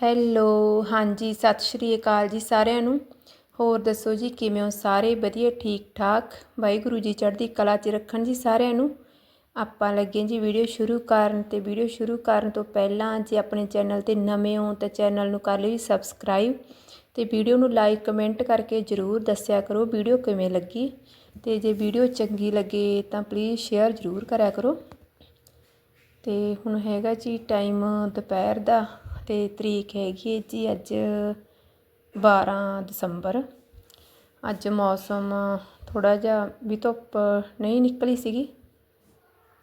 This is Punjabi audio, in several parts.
ਹੈਲੋ, ਹਾਂਜੀ, ਸਤਿ ਸ਼੍ਰੀ ਅਕਾਲ ਜੀ ਸਾਰਿਆਂ ਨੂੰ। ਹੋਰ ਦੱਸੋ ਜੀ, ਕਿਵੇਂ ਹੋ ਸਾਰੇ? ਵਧੀਆ ਠੀਕ ਠਾਕ ਵਾਹਿਗੁਰੂ ਜੀ ਚੜ੍ਹਦੀ ਕਲਾ 'ਚ ਰੱਖਣ ਜੀ ਸਾਰਿਆਂ ਨੂੰ। ਆਪਾਂ ਲੱਗੇ ਜੀ ਵੀਡੀਓ ਸ਼ੁਰੂ ਕਰਨ ਤੇ ਵੀਡੀਓ ਸ਼ੁਰੂ ਕਰਨ ਤੋਂ ਪਹਿਲਾਂ ਜੇ ਆਪਣੇ ਚੈਨਲ ਤੇ ਨਵੇਂ ਹੋ ਤਾਂ ਚੈਨਲ ਨੂੰ ਕਰ ਲਿਓ ਸਬਸਕ੍ਰਾਈਬ ਤੇ ਵੀਡੀਓ ਨੂੰ ਲਾਈਕ, ਕਮੈਂਟ ਕਰਕੇ ਜਰੂਰ ਦੱਸਿਆ ਕਰੋ ਵੀਡੀਓ ਕਿਵੇਂ ਲੱਗੀ। ਤੇ ਜੇ ਵੀਡੀਓ ਚੰਗੀ ਲੱਗੇ ਤਾਂ ਪਲੀਜ਼ ਸ਼ੇਅਰ ਜਰੂਰ ਕਰਿਆ ਕਰੋ। ਤੇ ਹੁਣ ਹੈਗਾ ਜੀ ਟਾਈਮ ਦੁਪਹਿਰ ਦਾ ਅਤੇ ਤਰੀਕ ਹੈਗੀ ਹੈ ਜੀ ਅੱਜ 12 ਦਸੰਬਰ। ਅੱਜ ਮੌਸਮ ਥੋੜ੍ਹਾ ਜਿਹਾ ਵੀ ਧੁੱਪ ਨਹੀਂ ਨਿਕਲੀ ਸੀਗੀ।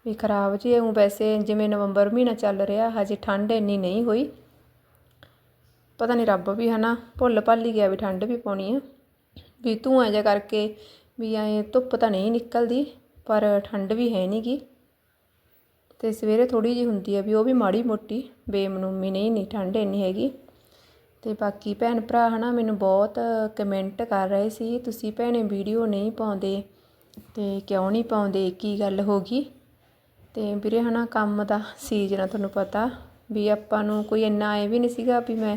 ਵੀ ਖਰਾਬ ਜੀ ਇਉਂ ਵੈਸੇ ਜਿਵੇਂ ਨਵੰਬਰ ਮਹੀਨਾ ਚੱਲ ਰਿਹਾ, ਹਜੇ ਠੰਡ ਇੰਨੀ ਨਹੀਂ ਹੋਈ। ਪਤਾ ਨਹੀਂ ਰੱਬ ਵੀ ਹੈ ਨਾ ਭੁੱਲ ਭੱਲ ਹੀ ਗਿਆ ਵੀ ਠੰਡ ਵੀ ਪਾਉਣੀ ਆ। ਵੀ ਧੂੰਆਂ ਜਿਹਾ ਕਰਕੇ ਵੀ ਐ ਧੁੱਪ ਤਾਂ ਨਹੀਂ ਨਿਕਲਦੀ, ਪਰ ਠੰਡ ਵੀ ਹੈ ਨਹੀਂਗੀ ਅਤੇ ਸਵੇਰੇ ਥੋੜ੍ਹੀ ਜਿਹੀ ਹੁੰਦੀ ਆ ਵੀ ਉਹ ਵੀ ਮਾੜੀ ਮੋਟੀ, ਬੇਮਨੂਮੀ ਨਹੀਂ ਨਹੀਂ ਠੰਡ ਇੰਨੀ ਹੈਗੀ। ਅਤੇ ਬਾਕੀ ਭੈਣ ਭਰਾ ਹੈ ਨਾ ਮੈਨੂੰ ਬਹੁਤ ਕਮੈਂਟ ਕਰ ਰਹੇ ਸੀ, ਤੁਸੀਂ ਭੈਣੇ ਵੀਡੀਓ ਨਹੀਂ ਪਾਉਂਦੇ ਅਤੇ ਕਿਉਂ ਨਹੀਂ ਪਾਉਂਦੇ, ਕੀ ਗੱਲ ਹੋ ਗਈ? ਅਤੇ ਵੀਰੇ ਹੈ ਨਾ ਕੰਮ ਦਾ ਸੀਜ਼ਨ ਆ ਤੁਹਾਨੂੰ ਪਤਾ, ਵੀ ਆਪਾਂ ਨੂੰ ਕੋਈ ਇੰਨਾ ਐ ਵੀ ਨਹੀਂ ਸੀਗਾ ਵੀ ਮੈਂ,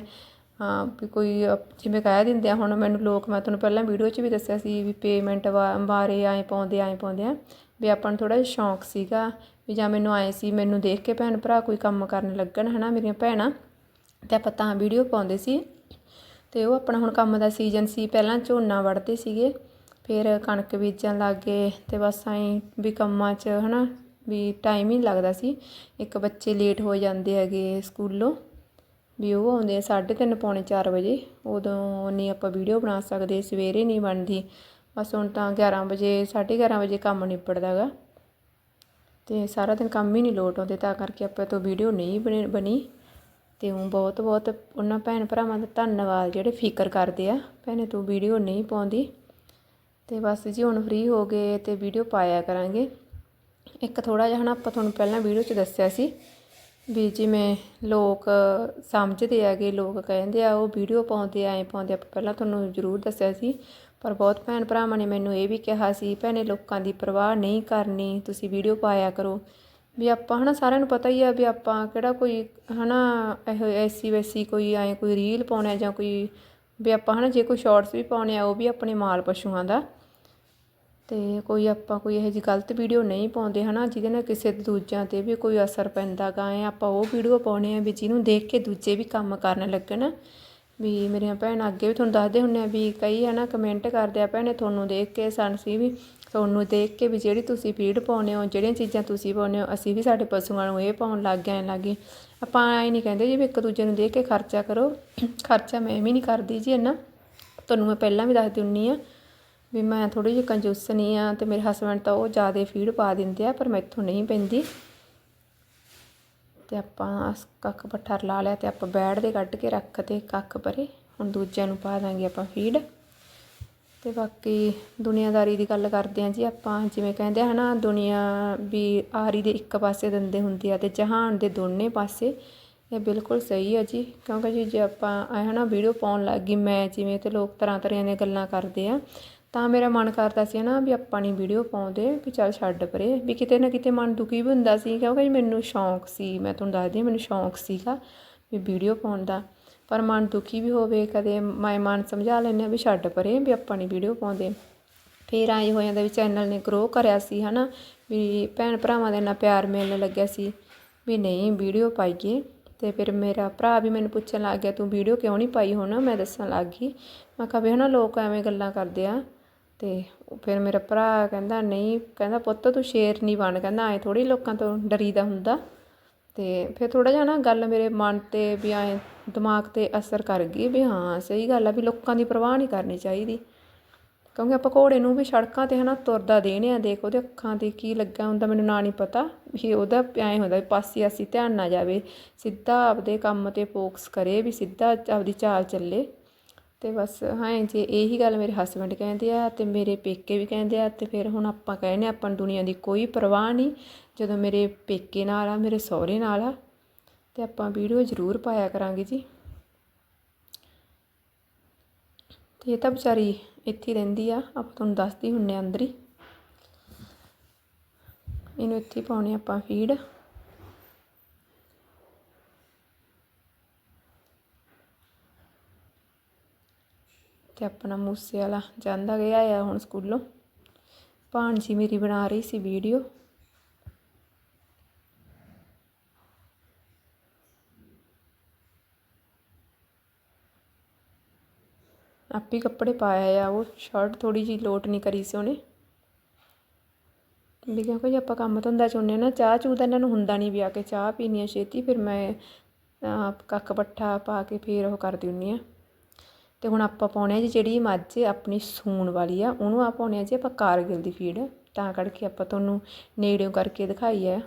ਹਾਂ, ਵੀ ਕੋਈ ਜਿਵੇਂ ਕਹਿ ਦਿੰਦੇ ਆ, ਹੁਣ ਮੈਨੂੰ ਲੋਕ, ਮੈਂ ਤੁਹਾਨੂੰ ਪਹਿਲਾਂ ਵੀਡੀਓ 'ਚ ਵੀ ਦੱਸਿਆ ਸੀ ਵੀ ਪੇਮੈਂਟ ਬਾਰੇ ਐਂ ਪਾਉਂਦੇ ਐਂ ਪਾਉਂਦੇ ਆ, ਵੀ ਆਪਾਂ ਨੂੰ ਥੋੜ੍ਹਾ ਜਿਹਾ ਸ਼ੌਂਕ ਸੀਗਾ ਵੀ ਜਾਂ ਮੈਨੂੰ ਆਏ ਸੀ, ਮੈਨੂੰ ਦੇਖ ਕੇ ਭੈਣ ਭਰਾ ਕੋਈ ਕੰਮ ਕਰਨ ਲੱਗਣ ਹਨਾ ਮੇਰੀਆਂ ਭੈਣਾਂ, ਤੇ ਆਪਾਂ ਤਾਂ ਵੀਡੀਓ ਪਾਉਂਦੇ ਸੀ। ਤੇ ਉਹ ਆਪਣਾ ਹੁਣ ਕੰਮ ਦਾ ਸੀਜ਼ਨ ਸੀ, ਪਹਿਲਾਂ ਝੋਨਾ ਵੜਦੇ ਸੀਗੇ, ਫਿਰ ਕਣਕ ਬੀਜਣ ਲੱਗ ਗਏ ਤੇ ਬਸ ਐਂ ਵੀ ਕੰਮਾਂ 'ਚ ਹਨਾ ਵੀ ਟਾਈਮ ਹੀ ਲੱਗਦਾ ਸੀ। ਇੱਕ ਬੱਚੇ ਲੇਟ ਹੋ ਜਾਂਦੇ ਹੈਗੇ ਸਕੂਲੋਂ, ਵੀ ਉਹ ਆਉਂਦੇ ਆ 3:30 ਪੌਣੇ 4 ਵਜੇ, ਉਦੋਂ ਨਹੀਂ ਆਪਾਂ ਵੀਡੀਓ ਬਣਾ ਸਕਦੇ, ਸਵੇਰੇ ਨਹੀਂ ਬਣਦੀ। ਬਸ ਹੁਣ ਤਾਂ 11 ਵਜੇ 11:30 ਵਜੇ ਕੰਮ ਨਿਪੜਦਾਗਾ ਅਤੇ ਸਾਰਾ ਦਿਨ ਕੰਮ ਹੀ ਨਹੀਂ ਲੋਟ ਆਉਂਦੇ, ਤਾਂ ਕਰਕੇ ਆਪਾਂ ਤੋਂ ਵੀਡੀਓ ਨਹੀਂ ਬਣੇ, ਬਣੀ। ਅਤੇ ਉਹ ਬਹੁਤ ਬਹੁਤ ਉਹਨਾਂ ਭੈਣ ਭਰਾਵਾਂ ਦਾ ਧੰਨਵਾਦ ਜਿਹੜੇ ਫਿਕਰ ਕਰਦੇ ਆ, ਭੈਣੇ ਤੂੰ ਵੀਡੀਓ ਨਹੀਂ ਪਾਉਂਦੀ। ਅਤੇ ਬਸ ਜੀ ਹੁਣ ਫ੍ਰੀ ਹੋ ਗਏ ਅਤੇ ਵੀਡੀਓ ਪਾਇਆ ਕਰਾਂਗੇ। ਇੱਕ ਥੋੜ੍ਹਾ ਜਿਹਾ ਹਨਾ ਆਪਾਂ ਤੁਹਾਨੂੰ ਪਹਿਲਾਂ ਵੀਡੀਓ 'ਚ ਦੱਸਿਆ ਸੀ ਵੀ ਜਿਵੇਂ ਲੋਕ ਸਮਝਦੇ ਹੈਗੇ, ਲੋਕ ਕਹਿੰਦੇ ਆ, ਉਹ ਵੀਡੀਓ ਪਾਉਂਦੇ ਐਂ ਪਾਉਂਦੇ ਆਪਾਂ ਪਹਿਲਾਂ ਤੁਹਾਨੂੰ ਜ਼ਰੂਰ ਦੱਸਿਆ ਸੀ, ਪਰ ਬਹੁਤ ਭੈਣ ਭਰਾਵਾਂ ਨੇ ਮੈਨੂੰ ਇਹ ਵੀ ਕਿਹਾ ਸੀ, ਭੈਣੇ, ਲੋਕਾਂ ਦੀ ਪਰਵਾਹ ਨਹੀਂ ਕਰਨੀ, ਤੁਸੀਂ ਵੀਡੀਓ ਪਾਇਆ ਕਰੋ। ਵੀ ਆਪਾਂ ਹਨਾ, ਸਾਰਿਆਂ ਨੂੰ ਪਤਾ ਹੀ ਆ ਵੀ ਆਪਾਂ ਕਿਹੜਾ ਕੋਈ ਹਨਾ, ਇਹੋ ਐਸੀ ਵੈਸੀ ਕੋਈ ਐ ਕੋਈ ਰੀਲ ਪਾਉਣਾ ਜਾਂ ਕੋਈ, ਵੀ ਆਪਾਂ ਹਨਾ, ਜੇ ਕੋਈ ਸ਼ਾਰਟਸ ਵੀ ਪਾਉਣੇ ਆ, ਉਹ ਵੀ ਆਪਣੇ ਮਾਲ ਪਸ਼ੂਆਂ ਦਾ। ਅਤੇ ਕੋਈ ਆਪਾਂ ਕੋਈ ਇਹੋ ਜਿਹੀ ਗਲਤ ਵੀਡੀਓ ਨਹੀਂ ਪਾਉਂਦੇ ਹੈ ਨਾ ਜਿਹਦੇ ਨਾਲ ਕਿਸੇ ਦੂਜਿਆਂ ਤੇ ਵੀ ਕੋਈ ਅਸਰ ਪੈਂਦਾ ਗਾ ਐ ਆਪਾਂ ਉਹ ਵੀਡੀਓ ਪਾਉਂਦੇ ਹਾਂ ਵੀ ਜਿਹਨੂੰ ਦੇਖ ਕੇ ਦੂਜੇ ਵੀ ਕੰਮ ਕਰਨ ਲੱਗਣ। ਵੀ ਮੇਰੀਆਂ ਭੈਣਾਂ ਅੱਗੇ ਵੀ ਤੁਹਾਨੂੰ ਦੱਸਦੇ ਹੁੰਦੇ ਆ ਵੀ ਕਈ ਹੈ ਨਾ ਕਮੈਂਟ ਕਰਦੇ ਆ, ਭੈਣੇ, ਤੁਹਾਨੂੰ ਦੇਖ ਕੇ ਸਾਨੂੰ ਵੀ ਤੁਹਾਨੂੰ ਦੇਖ ਕੇ ਵੀ ਜਿਹੜੀ ਤੁਸੀਂ ਫੀਡ ਪਾਉਂਦੇ ਹੋ, ਜਿਹੜੀਆਂ ਚੀਜ਼ਾਂ ਤੁਸੀਂ ਪਾਉਂਦੇ ਹੋ, ਅਸੀਂ ਵੀ ਸਾਡੇ ਪਸ਼ੂਆਂ ਨੂੰ ਇਹ ਪਾਉਣ ਲੱਗ ਗਏ ਲੱਗੇ। ਆਪਾਂ ਐ ਨਹੀਂ ਕਹਿੰਦੇ ਜੀ ਵੀ ਇੱਕ ਦੂਜੇ ਨੂੰ ਦੇਖ ਕੇ ਖਰਚਾ ਕਰੋ। ਖਰਚਾ ਮੈਂ ਵੀ ਨਹੀਂ ਕਰਦੀ ਜੀ ਇੰਨਾ। ਤੁਹਾਨੂੰ ਮੈਂ ਪਹਿਲਾਂ ਵੀ ਦੱਸਦੀ ਹੁੰਨੀ ਆ ਵੀ ਮੈਂ ਥੋੜੀ ਜਿਹੀ ਕੰਜੂਸ ਨਹੀਂ ਆ ਤੇ ਮੇਰੇ ਹਸਬੰਡ ਤਾਂ ਉਹ ਜ਼ਿਆਦਾ ਫੀਡ ਪਾ ਦਿੰਦੇ ਆ, ਪਰ ਮੈਥੋਂ ਨਹੀਂ ਪੈਂਦੀ। ਤੇ ਆਪਾਂ ਕੱਖ ਪੱਠਾ ਲਾ ਲਿਆ ਤੇ ਆਪਾਂ ਬੈੜ ਦੇ ਕੱਢ ਕੇ ਰੱਖ ਰੱਖਤੇ ਕੱਖ ਪਰੇ, ਹੁਣ ਦੂਜਿਆਂ ਨੂੰ ਪਾ ਦਾਂਗੇ ਆਪਾਂ ਫੀਡ ਤੇ ਬਾਕੀ ਦੁਨੀਆਦਾਰੀ ਦੀ ਗੱਲ ਕਰਦੇ ਆਂ ਜੀ ਆਪਾਂ, ਜਿਵੇਂ ਕਹਿੰਦੇ ਹਨਾ, ਦੁਨੀਆ ਵੀ ਆਰੀ ਦੇ ਇੱਕ ਪਾਸੇ ਦੰਦੇ ਹੁੰਦੇ ਆ ਤੇ ਜਹਾਨ ਦੇ ਦੋਨੇ ਪਾਸੇ, ਇਹ ਬਿਲਕੁਲ ਸਹੀ ਹੈ ਜੀ। ਕਿਉਂਕਿ ਜੀ ਜੇ ਆਪਾਂ ਐ ਹਨਾ ਵੀਡੀਓ ਪਾਉਣ ਲੱਗ ਗਈ, ਮੈਂ ਜਿਵੇਂ ਤੇ ਲੋਕ ਤਰ੍ਹਾਂ ਤਰ੍ਹਾਂ ਦੀਆਂ ਗੱਲਾਂ ਕਰਦੇ ਆ ਤਾਂ ਮੇਰਾ ਮਨ ਕਰਦਾ ਸੀ ਨਾ ਵੀ ਆਪਾਂ ਨਹੀਂ ਵੀਡੀਓ ਪਾਉਂਦੇ, ਵੀ ਚੱਲ ਛੱਡ ਪਰੇ। ਵੀ ਕਿਤੇ ਨਾ ਕਿਤੇ ਮਨ ਦੁਖੀ ਵੀ ਹੁੰਦਾ ਸੀ, ਕਿਉਂਕਿ ਮੈਨੂੰ ਸ਼ੌਂਕ ਸੀ, ਮੈਂ ਤੁਹਾਨੂੰ ਦੱਸਦੀ ਮੈਨੂੰ ਸ਼ੌਂਕ ਸੀਗਾ ਵੀ ਵੀਡੀਓ ਪਾਉਣ ਦਾ। ਪਰ ਮਨ ਦੁਖੀ ਵੀ ਹੋਵੇ, ਕਦੇ ਮੈਂ ਮਨ ਸਮਝਾ ਲੈਂਦੇ ਆ ਵੀ ਛੱਡ ਪਰੇ, ਵੀ ਆਪਾਂ ਨਹੀਂ ਵੀਡੀਓ ਪਾਉਂਦੇ। ਫਿਰ ਆਏ ਹੋ ਜਾਂਦਾ ਵੀ ਚੈਨਲ ਨੇ ਗਰੋ ਕਰਿਆ ਸੀ ਹਨਾ, ਵੀ ਭੈਣ ਭਰਾਵਾਂ ਦਾ ਇੰਨਾ ਪਿਆਰ ਮਿਲਣ ਲੱਗਿਆ ਸੀ, ਵੀ ਨਹੀਂ ਵੀਡੀਓ ਪਾਈਏ। ਤੇ ਫਿਰ ਮੇਰਾ ਭਰਾ ਵੀ ਮੈਨੂੰ ਪੁੱਛਣ ਲੱਗ ਗਿਆ, ਤੂੰ ਵੀਡੀਓ ਕਿਉਂ ਨਹੀਂ ਪਾਈ? ਹੁਣ ਮੈਂ ਦੱਸਣ ਲੱਗ ਗਈ। ਮੈਂ ਕਿਹਾ ਵੀ ਹਨਾ ਲੋਕ ਐਵੇਂ ਗੱਲਾਂ ਕਰਦੇ ਆ। ਅਤੇ ਫਿਰ ਮੇਰਾ ਭਰਾ ਕਹਿੰਦਾ, ਨਹੀਂ, ਕਹਿੰਦਾ, ਪੁੱਤ, ਤੂੰ ਸ਼ੇਰ ਨਹੀਂ ਬਣ, ਕਹਿੰਦਾ, ਐਂ ਥੋੜ੍ਹੀ ਲੋਕਾਂ ਤੋਂ ਡਰੀਦਾ ਹੁੰਦਾ। ਅਤੇ ਫਿਰ ਥੋੜ੍ਹਾ ਜਿਹਾ ਨਾ ਗੱਲ ਮੇਰੇ ਮਨ ਤੇ ਵੀ ਐਂ ਦਿਮਾਗ ਤੇ ਅਸਰ ਕਰ ਗਈ ਵੀ ਹਾਂ, ਸਹੀ ਗੱਲ ਆ ਵੀ ਲੋਕਾਂ ਦੀ ਪਰਵਾਹ ਨਹੀਂ ਕਰਨੀ ਚਾਹੀਦੀ। ਕਿਉਂਕਿ ਆਪਾਂ ਘੋੜੇ ਨੂੰ ਵੀ ਸੜਕਾਂ ਤੇ ਹੈ ਨਾ ਤੁਰਦਾ ਦੇਣੇ ਆ, ਦੇਖ ਉਹਦੇ ਅੱਖਾਂ ਤੇ ਕੀ ਲੱਗਾ ਹੁੰਦਾ, ਮੈਨੂੰ ਨਾ ਨਹੀਂ ਪਤਾ ਵੀ ਉਹਦਾ ਐਂ ਹੁੰਦਾ ਵੀ ਪਾਸੇ ਆਸੀ ਧਿਆਨ ਨਾ ਜਾਵੇ, ਸਿੱਧਾ ਆਪਦੇ ਕੰਮ ਤੇ ਫੋਕਸ ਕਰੇ ਵੀ ਸਿੱਧਾ ਆਪਦੀ ਚਾਲ ਚੱਲੇ। ਅਤੇ ਬਸ, ਹਾਂ ਜੇ ਇਹੀ ਗੱਲ ਮੇਰੇ ਹਸਬੈਂਡ ਕਹਿੰਦੇ ਆ ਅਤੇ ਮੇਰੇ ਪੇਕੇ ਵੀ ਕਹਿੰਦੇ ਆ ਅਤੇ ਫਿਰ ਹੁਣ ਆਪਾਂ ਕਹਿੰਦੇ ਆਪਾਂ ਦੁਨੀਆ ਦੀ ਕੋਈ ਪਰਵਾਹ ਨਹੀਂ, ਜਦੋਂ ਮੇਰੇ ਪੇਕੇ ਨਾਲ ਆ, ਮੇਰੇ ਸਹੁਰੇ ਨਾਲ ਆ ਅਤੇ ਆਪਾਂ ਵੀਡੀਓ ਜ਼ਰੂਰ ਪਾਇਆ ਕਰਾਂਗੇ ਜੀ। ਤੇ ਇਹ ਤਾਂ ਵਿਚਾਰੀ ਇੱਥੇ ਰਹਿੰਦੀ ਆ, ਆਪਾਂ ਤੁਹਾਨੂੰ ਦੱਸਦੀ ਹੁੰਨੇ ਅੰਦਰ ਹੀ। ਇਹਨੂੰ ਇੱਥੇ ਪਾਉਣੇ ਆਪਾਂ ਫੀਡ ਤੇ ਆਪਣਾ ਮੂਸੇ ਵਾਲਾ ਜਾਂਦਾ ਗਿਆ ਆ ਹੁਣ ਸਕੂਲੋਂ। ਭਾਣਜੀ ਮੇਰੀ ਬਣਾ ਰਹੀ ਸੀ ਵੀਡੀਓ। ਆਪੇ ਕੱਪੜੇ ਪਾਇਆ ਆ, ਉਹ ਸ਼ਰਟ ਥੋੜੀ ਜੀ ਲੋਟ ਨਹੀਂ ਕਰੀ ਸੀ ਉਹਨੇ। ਵੀ ਕਿਉਂਕਿ ਜੇ ਆਪਾਂ ਕੰਮ ਧੰਦਾ ਚ ਹੁੰਨੇ ਨਾ, ਚਾਹ ਚੂ ਤਾਂ ਇਹਨਾਂ ਨੂੰ ਹੁੰਦਾ ਨਹੀਂ ਵੀ ਆ ਕੇ ਚਾਹ ਪੀਣੀ ਆ ਛੇਤੀ, ਫਿਰ ਮੈਂ ਕੱਖ ਪੱਠਾ ਪਾ ਕੇ ਫਿਰ ਉਹ ਕਰਦੀ ਹੁੰਨੀ ਆ। ਅਤੇ ਹੁਣ ਆਪਾਂ ਪਾਉਣੇ ਹਾਂ ਜੀ ਜਿਹੜੀ ਮੱਝ ਆਪਣੀ ਸੂਣ ਵਾਲੀ ਆ, ਉਹਨੂੰ ਆ ਪਾਉਂਦੇ ਹਾਂ ਜੀ ਆਪਾਂ ਕਾਰਗਿਲ ਦੀ ਫੀਡ ਤਾਂ ਕਰਕੇ ਆਪਾਂ ਤੁਹਾਨੂੰ ਨੇੜਿਓਂ ਕਰਕੇ ਦਿਖਾਈ ਹੈ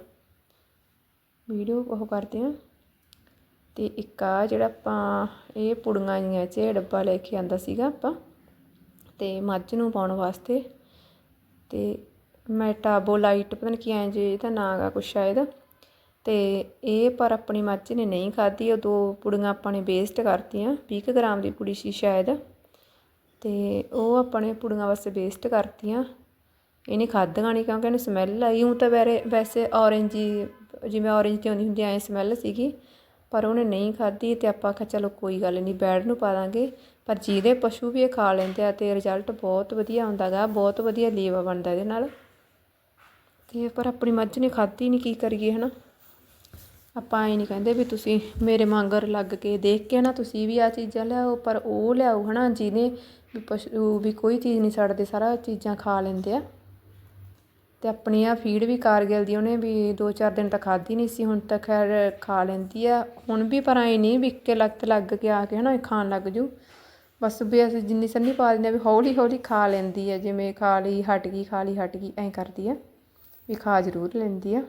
ਵੀਡੀਓ ਉਹ ਕਰਦੇ ਹਾਂ ਅਤੇ ਇੱਕ ਆ ਜਿਹੜਾ ਆਪਾਂ ਇਹ ਪੁੜੀਆਂ ਜੀਆਂ ਚ ਡੱਬਾ ਲੈ ਕੇ ਆਂਦਾ ਸੀਗਾ ਆਪਾਂ, ਤੇ ਮੱਝ ਨੂੰ ਪਾਉਣ ਵਾਸਤੇ। ਤੇ ਮੈਟਾਬੋਲਾਈਟ, ਪਤਾ ਨਹੀਂ ਕੀ ਐਂ ਜੇ ਇਹਦਾ ਨਾਂ ਗਾ ਕੁਛ ਸ਼ਾਇਦ ਅਤੇ ਇਹ ਪਰ ਆਪਣੀ ਮੱਝ ਨੇ ਨਹੀਂ ਖਾਧੀ, ਉਹ ਦੋ ਪੁੜੀਆਂ ਆਪਾਂ ਨੇ ਵੇਸਟ ਕਰਤੀਆਂ, ਵੀਹ ਕੁ ਗ੍ਰਾਮ ਦੀ ਪੁੜੀ ਸੀ ਸ਼ਾਇਦ। ਅਤੇ ਉਹ ਆਪਣੇ ਪੁੜੀਆਂ ਵਾਸਤੇ ਵੇਸਟ ਕਰਤੀਆਂ। ਇਹਨੇ ਖਾਧੀਆਂ ਨਹੀਂ, ਕਿਉਂਕਿ ਇਹਨੂੰ ਸਮੈਲ ਆਈ। ਹੂੰ ਤਾਂ ਵੈਰੇ, ਵੈਸੇ ਔਰੇਂਜ ਹੀ, ਜਿਵੇਂ ਔਰੇਂਜ ਤੇ ਆਉਂਦੀ ਹੁੰਦੀ ਐ ਸਮੈਲ ਸੀਗੀ। ਪਰ ਉਹਨੇ ਨਹੀਂ ਖਾਧੀ ਅਤੇ ਆਪਾਂ ਆਖਿਆ ਚਲੋ ਕੋਈ ਗੱਲ ਨਹੀਂ, ਬੈਡ ਨੂੰ ਪਾ ਦਾਂਗੇ। ਪਰ ਜਿਹਦੇ ਪਸ਼ੂ ਵੀ ਇਹ ਖਾ ਲੈਂਦੇ ਆ ਅਤੇ ਰਿਜ਼ਲਟ ਬਹੁਤ ਵਧੀਆ ਆਉਂਦਾ ਗਾ, ਬਹੁਤ ਵਧੀਆ ਲੇਵਾ ਬਣਦਾ ਇਹਦੇ ਨਾਲ। ਅਤੇ ਪਰ ਆਪਣੀ ਮੱਝ ਨੇ ਖਾਧੀ ਨਹੀਂ, ਕੀ ਕਰੀਏ ਹੈ ਨਾ ਆਪਾਂ ਇਹ ਨਹੀਂ ਕਹਿੰਦੇ ਵੀ ਤੁਸੀਂ ਮੇਰੇ ਵਾਂਗਰ ਲੱਗ ਕੇ ਦੇਖ ਕੇ ਨਾ ਤੁਸੀਂ ਵੀ ਆ ਚੀਜ਼ਾਂ ਲਿਆਓ, ਪਰ ਉਹ ਲਿਆਓ ਹੈ ਨਾ ਜਿਹਨੇ ਵੀ ਪਸ਼ੂ, ਵੀ ਕੋਈ ਚੀਜ਼ ਨਹੀਂ ਛੱਡਦੇ ਸਾਰਾ ਚੀਜ਼ਾਂ ਖਾ ਲੈਂਦੇ ਆ। ਤੇ ਆਪਣੀ ਆ ਫੀਡ ਵੀ ਕਾਰਗਿਲ ਦੀ ਉਹਨੇ ਵੀ 2-4 ਦਿਨ ਤਾਂ ਖਾਧੀ ਨਹੀਂ ਸੀ, ਹੁਣ ਤਾਂ ਖੈਰ ਖਾ ਲੈਂਦੀ ਆ। ਹੁਣ ਵੀ ਪਰ ਐ ਨਹੀਂ ਵੀ ਇੱਕੇ ਲੱਤ ਲੱਗ ਕੇ ਆ ਕੇ ਹਨਾ, ਇਹ ਖਾਣ ਲੱਗ ਜੂ। ਬਸ ਵੀ ਅਸੀਂ ਜਿੰਨੀ ਸੰਨੀ ਪਾ ਦਿੰਦੇ ਆ ਵੀ ਹੌਲੀ ਹੌਲੀ ਖਾ ਲੈਂਦੀ ਆ, ਜਿਵੇਂ ਖਾ ਲਈ, ਹਟ ਗਈ, ਖਾ ਲਈ, ਹਟ ਗਈ, ਐਂ ਕਰਦੀ ਆ। ਵੀ ਖਾ ਜ਼ਰੂਰ ਲੈਂਦੀ ਆ।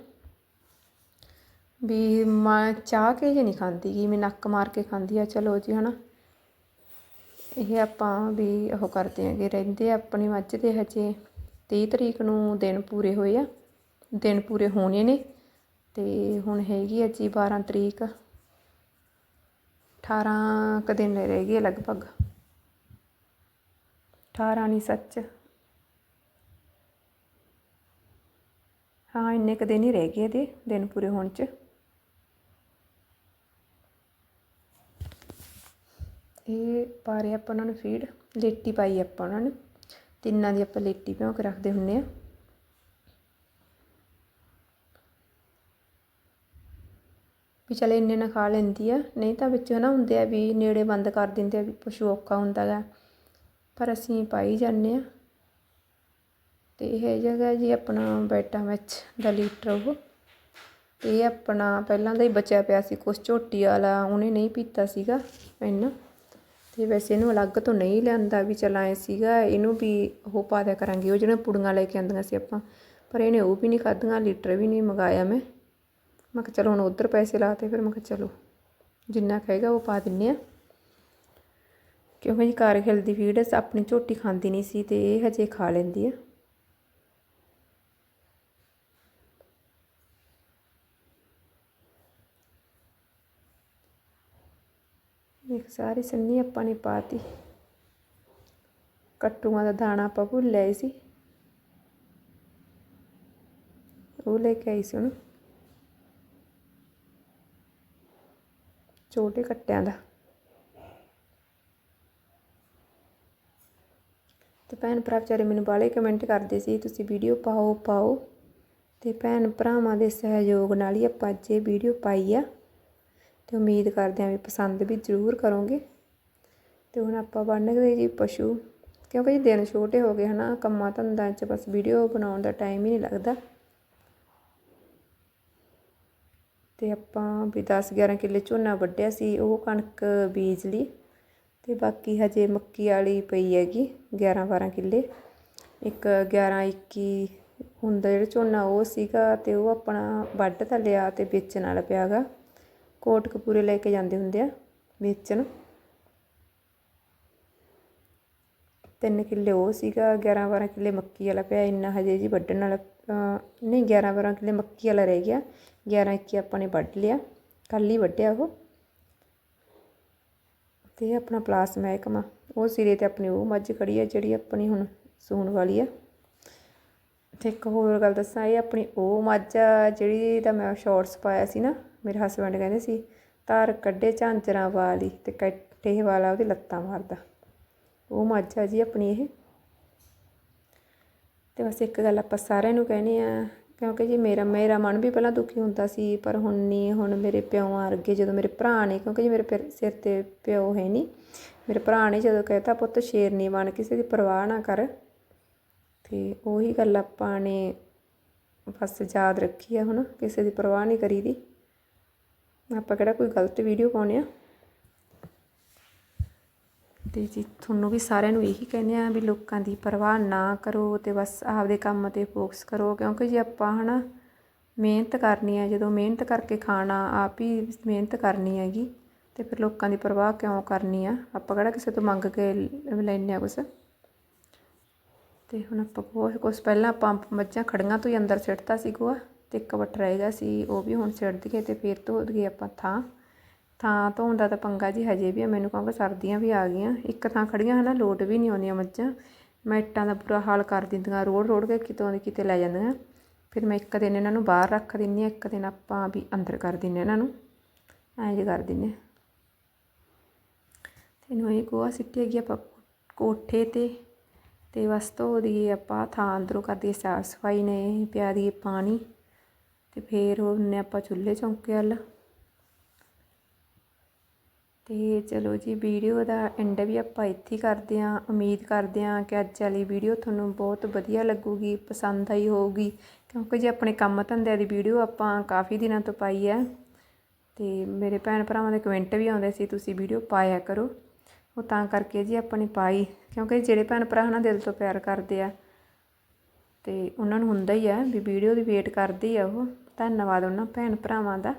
ਵੀ ਮੈਂ ਚਾਹ ਕੇ ਜੇ ਨਹੀਂ ਖਾਂਦੀ ਗੀ, ਮੈਂ ਨੱਕ ਮਾਰ ਕੇ ਖਾਂਦੀ ਆ, ਚਲੋ ਜੀ ਹੈ ਨਾ ਇਹ ਆਪਾਂ ਵੀ ਉਹ ਕਰਦੇ ਆਂਗੇ ਰਹਿੰਦੇ ਆ ਆਪਣੀ ਮੱਝ ਦੇ ਹਜੇ। 30 ਤਰੀਕ ਨੂੰ ਦਿਨ ਪੂਰੇ ਹੋਏ ਆ, ਦਿਨ ਪੂਰੇ ਹੋਣੇ ਨੇ, ਤੇ ਹੁਣ ਹੈਗੀ ਆ ਜੀ 12 ਤਰੀਕ। 18 ਕ ਦਿਨ ਰਹਿ ਗਏ ਲਗਭਗ। 18 ਨਹੀਂ ਸੱਚ। ਹਾਂ, ਇੰਨੇ ਕ ਦਿਨ ਹੀ ਰਹਿ ਗਏ ਇਹਦੇ, ਦਿਨ ਪੂਰੇ ਹੋਣ ਚ। ਇਹ ਪਾ ਰਹੇ ਆਪਾਂ ਉਹਨਾਂ ਨੂੰ ਫੀਡ ਲੇਟੀ ਪਾਈ ਆਪਾਂ ਉਹਨਾਂ ਨੂੰ। ਤਿੰਨਾਂ ਦੀ ਆਪਾਂ ਲੇਟੀ ਭਿਓ ਕੇ ਰੱਖਦੇ ਹੁੰਨੇ ਆ। ਵੀ ਚਲੇ ਇੰਨੇ ਨਾ ਖਾ ਲੈਂਦੀ ਆ। ਨਹੀਂ ਤਾਂ ਵਿੱਚ ਨਾ ਹੁੰਦੇ ਆ ਵੀ ਨੇੜੇ ਬੰਦ ਕਰ ਦਿੰਦੇ ਆ ਵੀ ਪਸ਼ੂ ਔਖਾ ਹੁੰਦਾ ਗਾ। ਪਰ ਅਸੀਂ ਪਾਈ ਜਾਂਦੇ ਆ। ਤੇ ਇਹ ਜਗ੍ਹਾ ਜੀ ਆਪਣਾ ਬੈਟਾ ਵਿੱਚ ਦਾ ਲੀਟਰ ਉਹ। ਇਹ ਆਪਣਾ ਪਹਿਲਾਂ ਦਾ ਹੀ ਬਚਿਆ ਪਿਆ ਸੀ ਕੁਛ, ਝੋਟੀ ਵਾਲਾ, ਉਹਨੇ ਨਹੀਂ ਪੀਤਾ ਸੀਗਾ ਇੰਨਾ। ਅਤੇ ਵੈਸੇ ਇਹਨੂੰ ਅਲੱਗ ਤੋਂ ਨਹੀਂ ਲਿਆਂਦਾ ਵੀ ਚਲ ਐਂ ਸੀਗਾ, ਇਹਨੂੰ ਵੀ ਉਹ ਪਾ ਦਿਆ ਕਰਾਂਗੇ, ਉਹ ਜਿਹੜੇ ਪੁੜੀਆਂ ਲੈ ਕੇ ਆਉਂਦੀਆਂ ਸੀ ਆਪਾਂ, ਪਰ ਇਹਨੇ ਉਹ ਵੀ ਨਹੀਂ ਖਾਧੀਆਂ, ਲੀਟਰ ਵੀ ਨਹੀਂ ਮੰਗਾਇਆ ਮੈਂ। ਮੈਂ ਕਿਹਾ ਚਲੋ ਹੁਣ ਉਧਰ ਪੈਸੇ ਲਾਤੇ ਫਿਰ ਮੈਂ ਕਿਹਾ ਚਲੋ, ਜਿੰਨਾ ਕਹੇਗਾ ਉਹ ਪਾ ਦਿੰਨੇ ਆ। ਕਿਉਂਕਿ ਜੀ ਕਾਰਗਿਲ ਦੀ ਫੀਡ ਆਪਣੀ ਝੋਟੀ ਖਾਂਦੀ ਨਹੀਂ ਸੀ ਤੇ ਇਹ ਹਜੇ ਖਾ ਲੈਂਦੀ ਆ ਇੱਕ ਸਾਰੀ ਸੰਨੀ ਆਪਾਂ ਨੇ ਪਾਤੀ। ਕੱਟੂਆਂ ਦਾ ਦਾਣਾ ਆਪਾਂ ਭੁੱਲ ਲਿਆ ਸੀ। ਉਹ ਲੈ ਕੇ ਆਈ ਸੀ ਉਹਨੂੰ। ਛੋਟੇ ਕੱਟਿਆਂ ਦਾ। ਤੇ ਭੈਣ ਭਰਾ ਵਿਚਾਰੇ ਮੈਨੂੰ ਬਾਲੇ ਕਮੈਂਟ ਕਰਦੇ ਸੀ, ਤੁਸੀਂ ਵੀਡੀਓ ਪਾਓ ਪਾਓ ਤੇ ਭੈਣ ਭਰਾਵਾਂ ਦੇ ਸਹਿਯੋਗ ਨਾਲ ਹੀ ਆਪਾਂ ਅੱਜ ਇਹ ਵੀਡੀਓ ਪਾਈ ਆ। ਅਤੇ ਉਮੀਦ ਕਰਦੇ ਹਾਂ ਵੀ ਪਸੰਦ ਵੀ ਜ਼ਰੂਰ ਕਰੋਗੇ। ਅਤੇ ਹੁਣ ਆਪਾਂ ਬਣ ਗਏ ਜੀ ਪਸ਼ੂ, ਕਿਉਂਕਿ ਜੀ ਦਿਨ ਛੋਟੇ ਹੋ ਗਏ ਹੈ ਨਾ ਕੰਮਾਂ ਧੰਦਾ 'ਚ ਬਸ ਵੀਡੀਓ ਬਣਾਉਣ ਦਾ ਟਾਈਮ ਹੀ ਨਹੀਂ ਲੱਗਦਾ। ਤੇ ਆਪਾਂ ਵੀ 10 11 ਕਿੱਲੇ ਝੋਨਾ ਵੱਢਿਆ ਸੀ, ਉਹ ਕਣਕ ਬੀਜ ਲਈ। ਤੇ ਬਾਕੀ ਹਜੇ ਮੱਕੀ ਵਾਲੀ ਪਈ ਹੈਗੀ 11 12 ਕਿੱਲੇ। ਇੱਕ 11 21 ਹੁੰਦਾ ਜਿਹੜਾ ਝੋਨਾ ਉਹ ਸੀਗਾ ਤੇ ਉਹ ਆਪਣਾ ਵੱਢ ਤਾਂ ਲਿਆ ਤੇ ਵੇਚਣ ਵਾਲਾ ਪਿਆਗਾ ਕੋਟਕਪੂਰੇ ਲੈ ਕੇ ਜਾਂਦੇ ਹੁੰਦੇ ਆ ਵੇਚਣ। ਤਿੰਨ ਕਿੱਲੇ ਉਹ ਸੀਗਾ 11 12 ਕਿੱਲੇ ਮੱਕੀ ਵਾਲਾ ਪਿਆ, ਇੰਨਾ ਹਜੇ ਜੀ ਵੱਢਣ ਵਾਲਾ ਨਹੀਂ 11 12 ਕਿੱਲੇ ਮੱਕੀ ਵਾਲਾ ਰਹਿ ਗਿਆ। 11 21 ਆਪਾਂ ਨੇ ਵੱਢ ਲਿਆ ਕੱਲ ਹੀ ਵੱਢਿਆ ਉਹ। ਤੇ ਆਪਣਾ ਪਲਾਸ ਮਹਿਕਮਾ, ਉਹ ਸਿਰੇ ਤੇ ਆਪਣੀ ਉਹ ਮੱਝ ਖੜੀ ਆ, ਜਿਹੜੀ ਆਪਣੀ ਹੁਣ ਸੂਣ ਵਾਲੀ ਆ। ਤੇ ਇੱਕ ਹੋਰ ਗੱਲ ਦੱਸਾਂ, ਇਹ ਆਪਣੀ ਉਹ ਮੱਝ ਆ, ਜਿਹੜੀ ਦਾ ਮੈਂ ਸ਼ਾਰਟਸ ਪਾਇਆ ਸੀ ਨਾ ਮੇਰੇ ਹਸਬੰਡ ਕਹਿੰਦੇ ਸੀ ਧਾਰ ਕੱਢੇ ਝਾਂਜਰਾਂ ਵਾਲੀ ਤੇ ਕੱਟੇ ਵਾਲਾ ਉਹਦੀ ਲੱਤਾਂ ਮਾਰਦਾ। ਉਹ ਮੱਝ ਆ ਜੀ ਆਪਣੀ ਇਹ। ਤੇ ਬਸ ਇੱਕ ਗੱਲ ਆਪਾਂ ਸਾਰਿਆਂ ਨੂੰ ਕਹਿੰਦੇ ਆ, ਕਿਉਂਕਿ ਜੀ ਮੇਰਾ ਮੇਰਾ ਮਨ ਵੀ ਪਹਿਲਾਂ ਦੁਖੀ ਹੁੰਦਾ ਸੀ, ਪਰ ਹੁਣ ਨਹੀਂ ਹੁਣ ਮੇਰੇ ਪਿਓਾਂ ਅਰਗੇ ਜਦੋਂ ਮੇਰੇ ਭਰਾ ਨੇ, ਕਿਉਂਕਿ ਜੀ ਮੇਰੇ ਪਿਰ- ਸਿਰ ਤੇ ਪਿਓ ਹੈ ਨਹੀਂ ਮੇਰੇ ਭਰਾ ਨੇ ਜਦੋਂ ਕਹਿਤਾ, ਪੁੱਤ ਸ਼ੇਰ ਨਹੀਂ ਬਣ, ਕਿਸੇ ਦੀ ਪਰਵਾਹ ਨਾ ਕਰ। ਤੇ ਉਹੀ ਗੱਲ ਆਪਾਂ ਨੇ ਬਸ ਯਾਦ ਰੱਖੀ ਆ ਹੁਣ, ਕਿਸੇ ਦੀ ਪਰਵਾਹ ਨਹੀਂ ਕਰੀਦੀ। ਆਪਾਂ ਕਿਹੜਾ ਕੋਈ ਗਲਤ ਵੀਡੀਓ ਪਾਉਣੇ ਆ? ਤੇ ਜੀ, ਤੁਹਾਨੂੰ ਵੀ ਸਾਰਿਆਂ ਨੂੰ ਇਹੀ ਕਹਿੰਦੇ ਆ ਵੀ ਲੋਕਾਂ ਦੀ ਪਰਵਾਹ ਨਾ ਕਰੋ ਤੇ ਬਸ ਆਪਦੇ ਕੰਮ ਤੇ ਫੋਕਸ ਕਰੋ, ਕਿਉਂਕਿ ਜੇ ਆਪਾਂ ਹਨਾ ਮਿਹਨਤ ਕਰਨੀ ਹੈ ਜਦੋਂ ਮਿਹਨਤ ਕਰਕੇ ਖਾਣਾ ਆਪ ਹੀ ਮਿਹਨਤ ਕਰਨੀ ਹੈਗੀ, ਤੇ ਫਿਰ ਲੋਕਾਂ ਦੀ ਪਰਵਾਹ ਕਿਉਂ ਕਰਨੀ ਆ? ਆਪਾਂ ਕਿਹੜਾ ਕਿਸੇ ਤੋਂ ਮੰਗ ਕੇ ਲ- ਲੈਂਦੇ ਆ ਕੁਛ? ਤੇ ਹੁਣ ਆਪਾਂ ਬਹੁਤ ਕੁਛ ਪਹਿਲਾਂ ਆਪਾਂ ਮੱਝਾਂ ਖੜੀਆਂ ਤੋਂ ਹੀ ਅੰਦਰ ਸਿੱਟਤਾ ਸੀ ਗੋਆ। ਤੇ ਇੱਕ ਵਟ ਰਹਿ ਗਿਆ ਸੀ, ਉਹ ਵੀ ਹੁਣ ਸਿੱਟ ਦਈਏ ਤੇ ਫਿਰ ਧੋ ਦਈਏ ਆਪਾਂ ਥਾਂ। ਥਾਂ ਧੋਣ ਦਾ ਤਾਂ ਪੰਗਾ ਜੀ ਹਜੇ ਵੀ ਆ, ਮੈਨੂੰ ਕਹੋਗੇ ਸਰਦੀਆਂ ਵੀ ਆ ਗਈਆਂ। ਇੱਕ ਥਾਂ ਖੜੀਆਂ ਹਨਾ, ਲੋਟ ਵੀ ਨਹੀਂ ਆਉਂਦੀਆਂ ਮੱਝਾਂ। ਮੈਂ ਇੱਟਾਂ ਦਾ ਬੁਰਾ ਹਾਲ ਕਰ ਦਿੰਦੀਆਂ, ਰੋੜ ਰੋੜ ਕੇ ਕਿਤੋਂ ਦੀ ਕਿਤੇ ਲੈ ਜਾਂਦੀਆਂ। ਫਿਰ ਮੈਂ ਇੱਕ ਦਿਨ ਇਹਨਾਂ ਨੂੰ ਬਾਹਰ ਰੱਖ ਦਿੰਦੀ ਹਾਂ, ਇੱਕ ਦਿਨ ਆਪਾਂ ਵੀ ਅੰਦਰ ਕਰ ਦਿੰਦੇ ਇਹਨਾਂ ਨੂੰ। ਐਂ ਜੇ ਕਰ ਦਿੰਦੇ ਹਾਂ। ਤੈਨੂੰ ਇਹ ਗੋਆ ਸਿੱਟੀ ਹੈਗੀ ਆਪਾਂ ਕੋਠੇ ਤੇ ਤੇ ਬਸ ਧੋ ਦਈਏ ਆਪਾਂ, ਥਾਂ ਅੰਦਰੋਂ ਕਰ ਦਈਏ ਸਾਫ਼ ਸਫ਼ਾਈ ਨੇ, ਪਿਆ ਦਈਏ ਪਾਣੀ। ਤੇ ਫਿਰ ਉਹਨੇ ਆਪਾਂ ਚੁੱਲ੍ਹੇ ਚੌਂਕੇ ਵੱਲ। ਤੇ ਚਲੋ ਜੀ, ਵੀਡੀਓ ਦਾ ਐਂਡ ਵੀ ਆਪਾਂ ਇੱਥੇ ਕਰਦੇ ਹਾਂ। ਉਮੀਦ ਕਰਦੇ ਹਾਂ ਕਿ ਅੱਜ ਵਾਲੀ ਵੀਡੀਓ ਤੁਹਾਨੂੰ ਬਹੁਤ ਵਧੀਆ ਲੱਗੂਗੀ, ਪਸੰਦ ਆਈ ਹੋਊਗੀ। ਕਿਉਂਕਿ ਜੇ ਆਪਣੇ ਕੰਮ ਧੰਦਿਆਂ ਦੀ ਵੀਡੀਓ ਆਪਾਂ ਕਾਫੀ ਦਿਨਾਂ ਤੋਂ ਪਾਈ ਹੈ। ਤੇ ਮੇਰੇ ਭੈਣ ਭਰਾਵਾਂ ਦੇ ਕਮੈਂਟ ਵੀ ਆਉਂਦੇ ਸੀ, ਤੁਸੀਂ ਵੀਡੀਓ ਪਾਇਆ ਕਰੋ। ਉਹ ਤਾਂ ਕਰਕੇ ਜੀ ਆਪਾਂ ਨੇ ਪਾਈ। ਕਿਉਂਕਿ ਜਿਹੜੇ ਭੈਣ ਭਰਾ ਹਨਾ ਦਿਲ ਤੋਂ ਪਿਆਰ ਕਰਦੇ ਆ, ਤੇ ਉਹਨਾਂ ਨੂੰ ਹੁੰਦਾ ਹੀ ਆ ਵੀ ਵੀਡੀਓ ਦੀ ਵੇਟ ਕਰਦੇ ਆ ਉਹ। ਧੰਨਵਾਦ ਉਹਨਾਂ ਭੈਣ ਭਰਾਵਾਂ ਦਾ।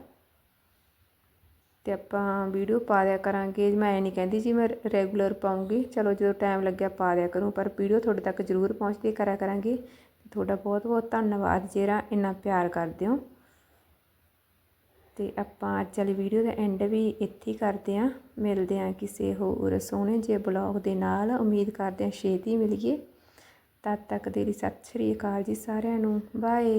ਤੇ ਆਪਾਂ ਵੀਡੀਓ ਪਾ ਦਿਆ ਕਰਾਂਗੇ। ਮੈਂ ਨਹੀਂ ਕਹਿੰਦੀ ਜੀ ਮੈਂ ਰੈਗੂਲਰ ਪਾਉਂਗੀ। ਚਲੋ ਜਦੋਂ ਟਾਈਮ ਲੱਗਿਆ ਪਾ ਦਿਆ ਕਰੂੰ, ਪਰ ਵੀਡੀਓ ਤੁਹਾਡੇ ਤੱਕ ਜ਼ਰੂਰ ਪਹੁੰਚਦੀ ਕਰਿਆ ਕਰਾਂਗੇ। ਤੁਹਾਡਾ ਬਹੁਤ ਬਹੁਤ ਧੰਨਵਾਦ ਜਿਹੜਾ ਇੰਨਾ ਪਿਆਰ ਕਰਦੇ ਹੋ। ਤੇ ਆਪਾਂ ਅੱਜ ਵਾਲੀ ਵੀਡੀਓ ਦਾ ਐਂਡ ਵੀ ਇੱਥੇ ਹੀ ਕਰਦੇ ਆਂ ਮਿਲਦੇ ਆਂ ਕਿਸੇ ਹੋਰ ਸੋਹਣੇ ਜਿਹੇ ਬਲੌਗ ਦੇ ਨਾਲ। ਉਮੀਦ ਕਰਦੇ ਆਂ ਛੇਤੀ ਮਿਲੀਏ। ਤਦ ਤੱਕ ਦੇਰੀ ਸਤਿ ਸ਼੍ਰੀ ਅਕਾਲ ਜੀ ਸਾਰਿਆਂ ਨੂੰ। ਬਾਏ